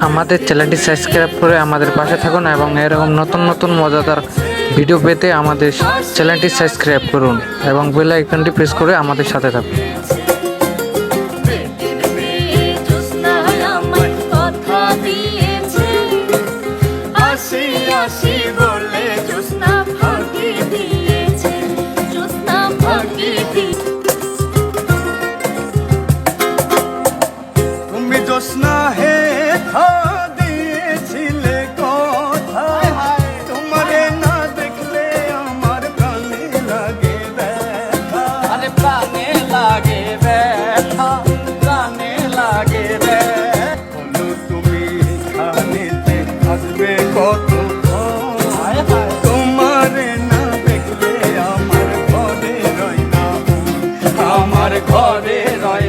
আমাদের চ্যানেলটি সাবস্ক্রাইব করে আমাদের পাশে থাকুন এবং এরকম নতুন নতুন মজাদার ভিডিও পেতে আমাদের চ্যানেলটি সাবস্ক্রাইব করুন এবং বেল আইকনটি প্রেস করে আমাদের সাথে থাকুন। দিয়েছে হে দিয়েছিলে কথা। তোমারে না দেখলে আমার প্রাণে লাগে ব্যথা। আরে প্রাণে লাগে ব্যথা প্রাণে লাগে বলো তুমি খানিতে আসবে কত তোমারে না দেখলে আমার ঘরে রয় না আমার ঘরে রয়